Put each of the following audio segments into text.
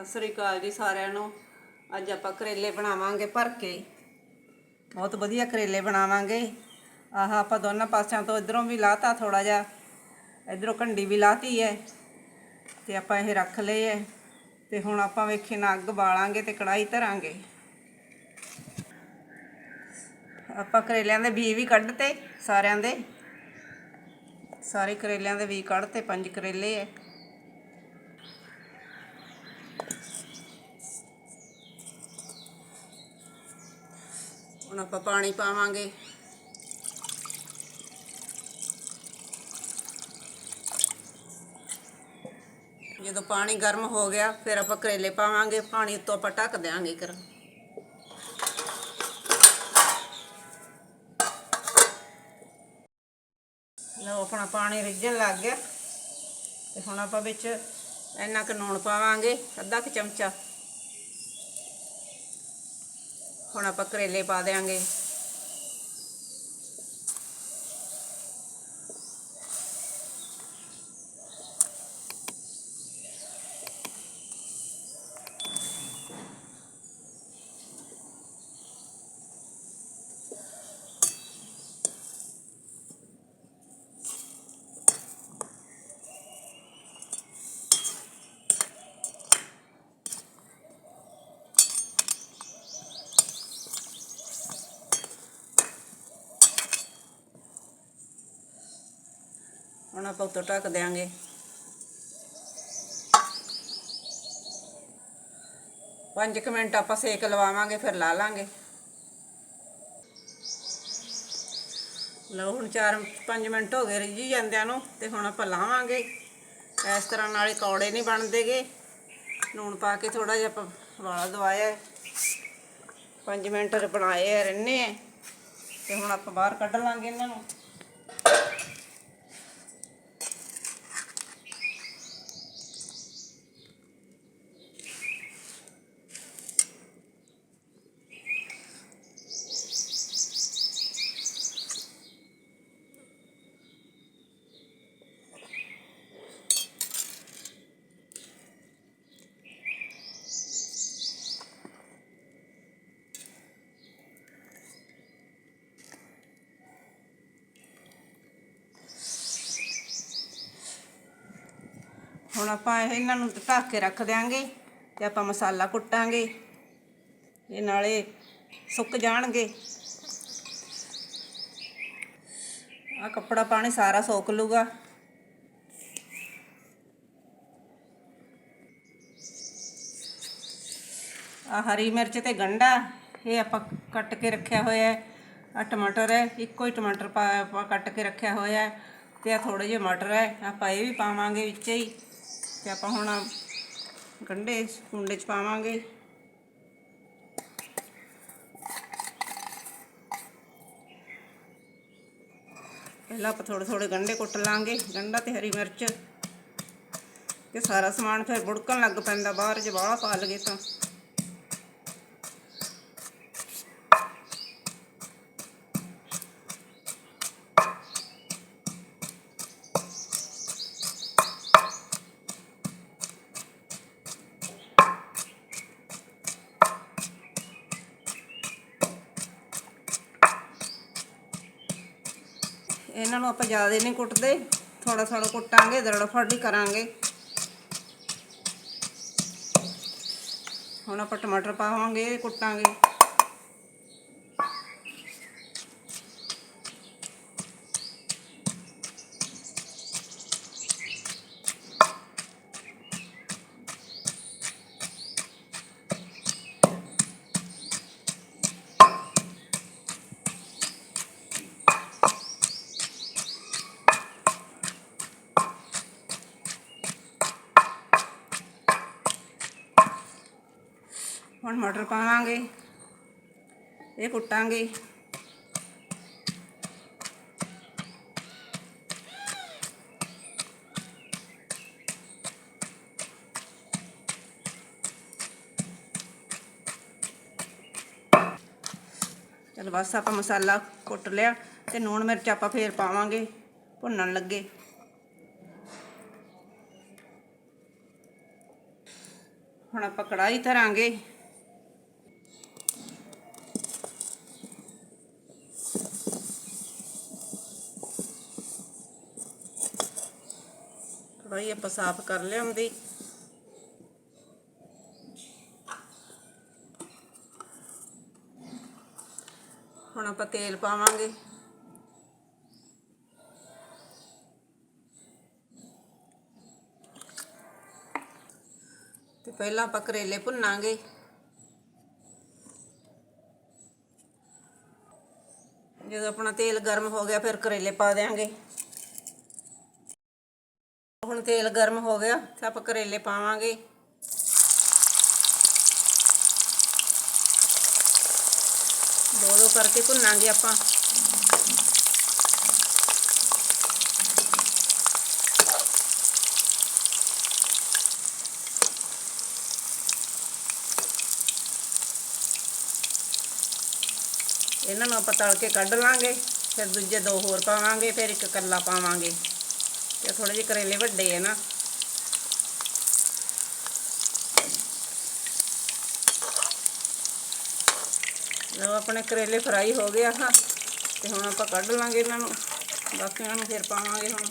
ਸਤਿ ਸ੍ਰੀ ਅਕਾਲ ਜੀ ਸਾਰਿਆਂ ਨੂੰ। ਅੱਜ ਆਪਾਂ ਕਰੇਲੇ ਬਣਾਵਾਂਗੇ ਭਰ ਕੇ। ਬਹੁਤ ਵਧੀਆ ਕਰੇਲੇ ਬਣਾਵਾਂਗੇ। ਆਹ ਆਪਾਂ ਦੋਨਾਂ ਪਾਸਿਆਂ ਤੋਂ ਇਧਰੋਂ ਵੀ ਲਾਤਾ ਥੋੜਾ ਜਿਹਾ। ਇਧਰੋਂ ਕੰਡੀ ਵੀ ਲਾਤੀ ਹੈ। ਤੇ ਆਪਾਂ ਇਹ ਰੱਖ ਲਏ ਹੈ। ਤੇ ਹੁਣ ਆਪਾਂ ਵੇਖੇ ਨਾ ਅੱਗ ਬਾਲਾਂਗੇ ਤੇ ਕੜਾਈ ਧਰਾਂਗੇ। ਆਪਾਂ ਕਰੇਲਿਆਂ ਦੇ ਬੀ ਵੀ ਕੱਢਤੇ ਸਾਰਿਆਂ ਦੇ। ਸਾਰੇ ਕਰੇਲਿਆਂ ਦੇ ਬੀ ਕੱਢਤੇ, ਪੰਜ ਕਰੇਲੇ ਹੈ। ਹੁਣ ਆਪਾਂ ਪਾਣੀ ਪਾਵਾਂਗੇ। ਜਦੋਂ ਪਾਣੀ ਗਰਮ ਹੋ ਗਿਆ, ਫਿਰ ਆਪਾਂ ਕਰੇਲੇ ਪਾਵਾਂਗੇ। ਪਾਣੀ ਉੱਤੋਂ ਆਪਾਂ ਢੱਕ ਦਿਆਂਗੇ ਕਰ ਲਓ, ਆਪਣਾ ਪਾਣੀ ਰਿੱਝਣ ਲੱਗ ਗਿਆ। ਤੇ ਹੁਣ ਆਪਾਂ ਵਿੱਚ ਇੰਨਾ ਕੁ ਲੂਣ ਪਾਵਾਂਗੇ। ਅੱਧਾ ਕੁ ਚਮਚਾ। ਹੁਣ ਆਪਾਂ ਕਰੇਲੇ ਪਾ ਦੇਾਂਗੇ ਹੁਣ ਆਪਾਂ ਉੱਤੋਂ ਢੱਕ ਦੇਾਂਗੇ ਪੰਜ ਕੁ ਮਿੰਟ ਆਪਾਂ ਸੇਕ ਲਵਾਵਾਂਗੇ, ਫਿਰ ਲਾ ਲਾਂਗੇ। ਲਓ ਹੁਣ 4-5 ਮਿੰਟ ਹੋ ਗਏ ਰਿੱਝੀ ਜਾਂਦਿਆਂ ਨੂੰ ਤੇ ਹੁਣ ਆਪਾਂ ਲਾਵਾਂਗੇ। ਇਸ ਤਰ੍ਹਾਂ ਨਾਲੇ ਕੌੜੇ ਨਹੀਂ ਬਣਦੇਗੇ। ਲੂਣ ਪਾ ਕੇ ਥੋੜਾ ਜਿਹਾ ਆਪਾਂ ਵਾਲਾ ਦਵਾਇਆ 5 ਮਿੰਟ ਬਣਾਏ ਆ ਰਹਿੰਨੇ ਆ ਤੇ ਹੁਣ ਆਪਾਂ ਬਾਹਰ ਕੱਢ ਲਾਂਗੇ ਇਹਨਾਂ ਨੂੰ। ਹੁਣ ਆਪਾਂ ਇਹ ਇਹਨਾਂ ਨੂੰ ਢੱਕ ਕੇ ਰੱਖ ਦਿਆਂਗੇ ਤੇ ਆਪਾਂ ਮਸਾਲਾ ਕੁੱਟਾਂਗੇ। ਇਹ ਨਾਲੇ ਸੁੱਕ ਜਾਣਗੇ। ਆ ਕੱਪੜਾ ਪਾਣੀ ਸਾਰਾ ਸੋਕ ਲੂਗਾ ਆ ਹਰੀ ਮਿਰਚ ਤੇ ਗੰਡਾ ਇਹ ਆਪਾਂ ਕੱਟ ਕੇ ਰੱਖਿਆ ਹੋਇਆ ਹੈ। ਆ ਟਮਾਟਰ ਹੈ, ਇੱਕੋ ਹੀ ਟਮਾਟਰ ਪਾ ਕੱਟ ਕੇ ਰੱਖਿਆ ਹੋਇਆ ਹੈ। ਤੇ ਆ ਥੋੜੇ ਜਿਹੇ ਮਟਰ ਹੈ, ਆਪਾਂ ਇਹ ਵੀ ਪਾਵਾਂਗੇ ਵਿੱਚ ਹੀ। ਤੇ ਆਪਾਂ ਹੁਣ ਗੰਡੇ ਕੁੰਡੇ ਚ ਪਾਵਾਂਗੇ। ਪਹਿਲਾਂ ਆਪਾਂ ਥੋੜੇ ਥੋੜੇ ਗੰਡੇ ਕੁੱਟ ਲਾਂਗੇ ਗੰਡਾ ਤੇ ਹਰੀ ਮਿਰਚ। ਤੇ ਸਾਰਾ ਸਮਾਨ ਫਿਰ ਬੁੜਕਣ ਲੱਗ ਪੈਂਦਾ, ਬਾਹਰ ਜੇ ਬਾਹਲਾ ਪਾ ਲਗੇ ਤਾਂ। ਨੂੰ ਆਪਾਂ ਜ਼ਿਆਦਾ ਨਹੀਂ ਕੁੱਟਦੇ। ਥੋੜਾ ਥੋੜਾ ਕੁੱਟਾਂਗੇ ਦਰੜ ਹੀ ਕਰਾਂਗੇ। ਹੁਣ ਆਪਾਂ ਟਮਾਟਰ ਪਾਵਾਂਗੇ, ਕੁੱਟਾਂਗੇ। ਹੁਣ ਮਟਰ ਪਾਵਾਂਗੇ, ਇਹ ਕੁੱਟਾਂਗੇ। ਚਲ ਬਸ ਆਪਾਂ ਮਸਾਲਾ ਕੁੱਟ ਲਿਆ ਤੇ ਨੂਣ ਮਿਰਚ ਆਪਾਂ ਫੇਰ ਪਾਵਾਂਗੇ, ਭੁੰਨਣ ਲੱਗੇ। ਹੁਣ ਆਪਾਂ ਕੜਾਈ ਧਰਾਂਗੇ। ਕੜਾਈ ਆਪਾਂ ਸਾਫ਼ ਕਰ ਲਿਆਉਂਦੀ ਹੁਣ ਆਪਾਂ ਤੇਲ ਪਾਵਾਂਗੇ। ਤੇ ਪਹਿਲਾਂ ਆਪਾਂ ਕਰੇਲੇ ਭੁੰਨਾਂਗੇ। ਜਦੋਂ ਆਪਣਾ ਤੇਲ ਗਰਮ ਹੋ ਗਿਆ, ਫਿਰ ਕਰੇਲੇ ਪਾ ਦੇਾਂਗੇ ਹੁਣ ਤੇਲ ਗਰਮ ਹੋ ਗਿਆ, ਤਾਂ ਆਪਾਂ ਕਰੇਲੇ ਪਾਵਾਂਗੇ। ਦੋ ਦੋ ਕਰਕੇ ਭੁੰਨਾਂਗੇ ਆਪਾਂ। ਇਹਨਾਂ ਨੂੰ ਆਪਾਂ ਤਲ ਕੇ ਕੱਢ ਲਾਂਗੇ, ਫਿਰ ਦੂਜੇ ਦੋ ਹੋਰ ਪਾਵਾਂਗੇ, ਫਿਰ ਇੱਕ ਕੱਲਾ ਪਾਵਾਂਗੇ। ਤੇ ਥੋੜੇ ਜਿਹੇ ਕਰੇਲੇ ਵੱਡੇ ਆ ਨਾ। ਲਓ ਆਪਣੇ ਕਰੇਲੇ ਫਰਾਈ ਹੋ ਗਏ ਆ। ਹਾਂ ਤੇ ਹੁਣ ਆਪਾਂ ਕੱਢ ਲਾਂਗੇ ਇਹਨਾਂ ਨੂੰ। ਬਾਕੀ ਬਾਕੀਆਂ ਨੂੰ ਫਿਰ ਪਾਵਾਂਗੇ ਹੁਣ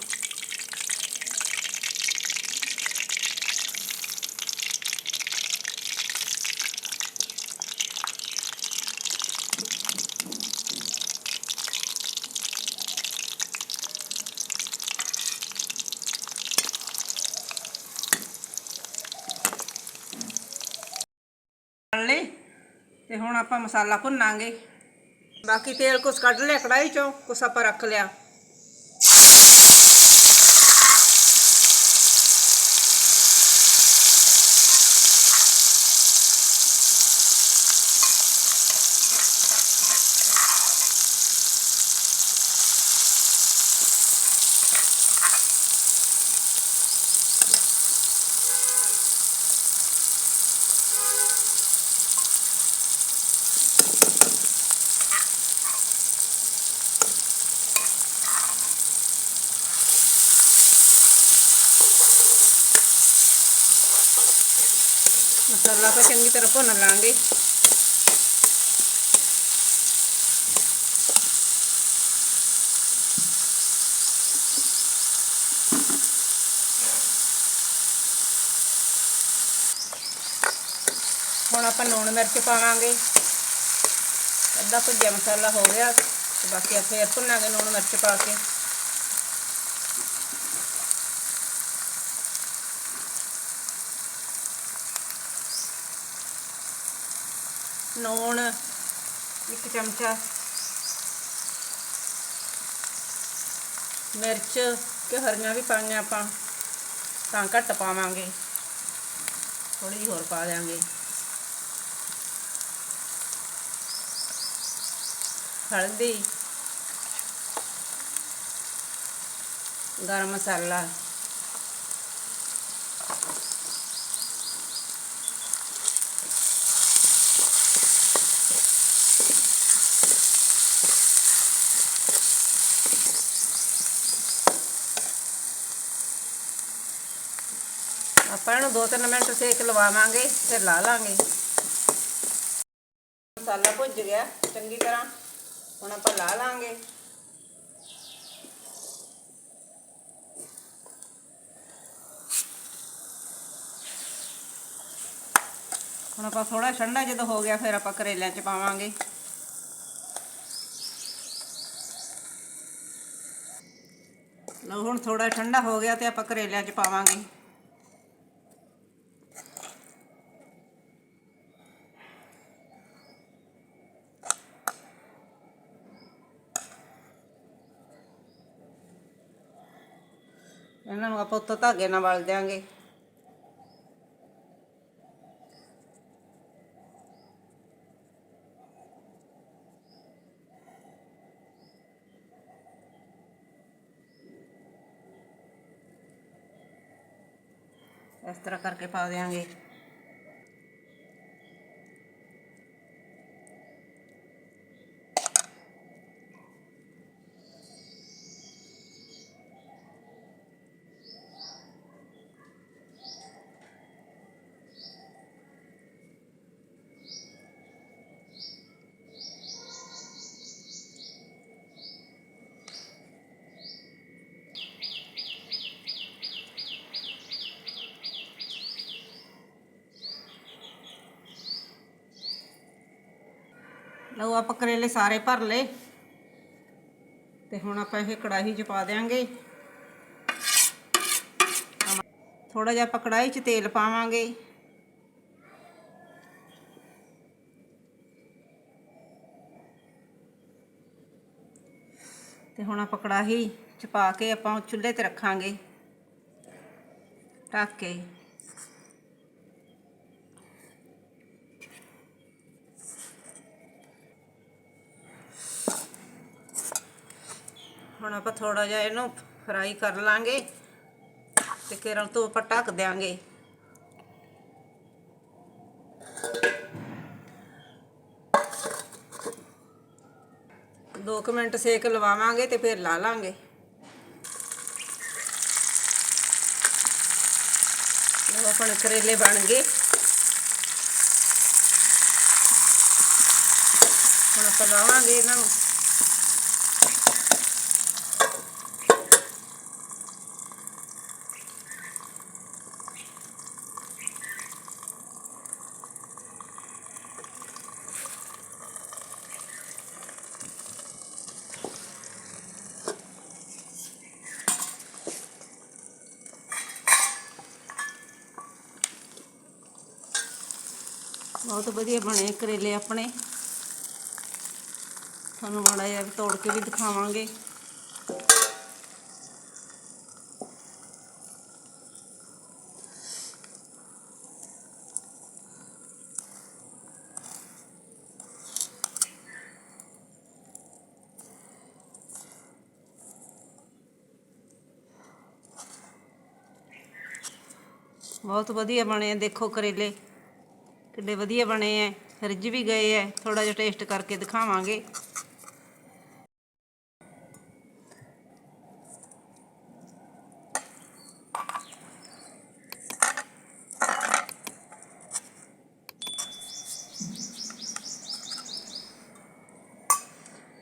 ਲੈ ਤੇ ਹੁਣ ਆਪਾਂ ਮਸਾਲਾ ਭੁੰਨਾਂਗੇ। ਬਾਕੀ ਤੇਲ ਕੁਛ ਕੱਢ ਲਿਆ ਕੜਾਈ ਚੋਂ ਕੁਛ ਆਪਾਂ ਰੱਖ ਲਿਆ। ਮਸਾਲਾ ਆਪਾਂ ਚੰਗੀ ਤਰ੍ਹਾਂ ਭੁੰਨ ਲਾਂਗੇ ਹੁਣ ਆਪਾਂ ਲੂਣ ਮਿਰਚ ਪਾਵਾਂਗੇ ਅੱਧਾ ਭੁੱਜਿਆ ਮਸਾਲਾ ਹੋ ਗਿਆ ਤੇ ਬਾਕੀ ਆ ਫੇਰ ਭੁੰਨਾਂਗੇ ਲੂਣ ਮਿਰਚ ਪਾ ਕੇ ਨੂਣ ਇੱਕ ਚਮਚਾ ਮਿਰਚ ਕਿ ਹਰੀਆਂ ਵੀ ਪਾਈਆਂ ਆਪਾਂ, ਤਾਂ ਘੱਟ ਪਾਵਾਂਗੇ। ਥੋੜੀ ਜਿਹੀ ਹੋਰ ਪਾ ਦਿਆਂਗੇ। ਹਲਦੀ, ਗਰਮ ਮਸਾਲਾ। ਆਪਾਂ ਇਹਨੂੰ 2-3 ਮਿੰਟ ਸੇਕ ਲਵਾਵਾਂਗੇ ਫਿਰ ਲਾ ਲਾਂਗੇ। ਮਸਾਲਾ ਭੁੱਜ ਗਿਆ, ਚੰਗੀ ਤਰ੍ਹਾਂ ਹੁਣ ਆਪਾਂ ਲਾ ਲਾਂਗੇ। ਹੁਣ ਆਪਾਂ ਥੋੜਾ ਠੰਡਾ ਜਦੋਂ ਹੋ ਗਿਆ, ਫਿਰ ਆਪਾਂ ਕਰੇਲਿਆਂ 'ਚ ਪਾਵਾਂਗੇ। ਲਓ, ਹੁਣ ਥੋੜਾ ਠੰਡਾ ਹੋ ਗਿਆ ਤੇ ਆਪਾਂ ਕਰੇਲਿਆਂ 'ਚ ਪਾਵਾਂਗੇ। ਇਹਨਾਂ ਨੂੰ ਆਪਾਂ ਉੱਤੋਂ ਧਾਗੇ ਨਾਲ ਵਲ ਦਿਆਂਗੇ। ਇਸ ਤਰ੍ਹਾਂ ਕਰਕੇ ਪਾ ਦਿਆਂਗੇ। ਲਓ ਆਪਾਂ ਕਰੇਲੇ ਸਾਰੇ ਭਰ ਲਏ। ਤੇ ਹੁਣ ਆਪਾਂ ਇਹ ਕੜਾਹੀ 'ਚ ਪਾ ਦਿਆਂਗੇ। ਥੋੜਾ ਜਿਹਾ ਆਪਾਂ ਕੜਾਹੀ 'ਚ ਤੇਲ ਪਾਵਾਂਗੇ। ਤੇ ਹੁਣ ਆਪਾਂ ਕੜਾਹੀ 'ਚ ਪਾ ਕੇ ਆਪਾਂ ਚੁੱਲ੍ਹੇ ਤੇ ਰੱਖਾਂਗੇ। ਢੱਕ ਕੇ। ਹੁਣ ਆਪਾਂ ਥੋੜਾ ਜਿਹਾ ਇਹਨੂੰ ਫਰਾਈ ਕਰ ਲਾਂਗੇ ਤੇ ਕਿਰਨ ਤੋਂ ਆਪਾਂ ਢੱਕ ਦਿਆਂਗੇ। ਦੋ ਕੁ ਮਿੰਟ ਸੇਕ ਲਵਾਵਾਂਗੇ ਤੇ ਫਿਰ ਲਾ ਲਾਂਗੇ। ਲਓ ਆਪਣੇ ਕਰੇਲੇ ਬਣ ਗਏ। ਹੁਣ ਆਪਾਂ ਲਾਵਾਂਗੇ ਇਹਨਾਂ ਨੂੰ। ਬਹੁਤ ਵਧੀਆ ਬਣੇ ਕਰੇਲੇ ਆਪਣੇ। ਤੁਹਾਨੂੰ ਮਾੜਾ ਜਿਹਾ ਵੀ ਤੋੜ ਕੇ ਵੀ ਦਿਖਾਵਾਂਗੇ। ਬਹੁਤ ਵਧੀਆ ਬਣੇ ਆ, ਦੇਖੋ ਕਰੇਲੇ। ਕਿੱਡੇ ਵਧੀਆ ਬਣੇ ਐ ਰਿੱਝ ਵੀ ਗਏ ਐ ਥੋੜਾ ਜਿਹਾ ਟੇਸਟ ਕਰਕੇ ਦਿਖਾਵਾਂਗੇ।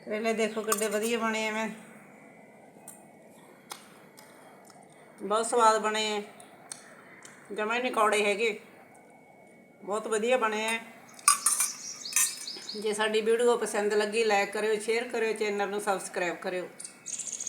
ਕਰੇਲੇ ਦੇਖੋ ਕਿੱਡੇ ਵਧੀਆ ਬਣੇ ਐਵੇਂ ਬਹੁਤ ਸਵਾਦ ਬਣੇ ਐ। ਜਮਾ ਹੀ ਨਹੀਂ ਕੌੜੇ ਹੈਗੇ। ਬਹੁਤ ਵਧੀਆ ਬਣੇ ਐ ਜੇ ਸਾਡੀ ਵੀਡੀਓ ਪਸੰਦ ਲੱਗੀ ਲਾਈਕ ਕਰਿਓ ਸ਼ੇਅਰ ਕਰਿਓ ਚੈਨਲ ਨੂੰ ਸਬਸਕ੍ਰਾਈਬ ਕਰਿਓ।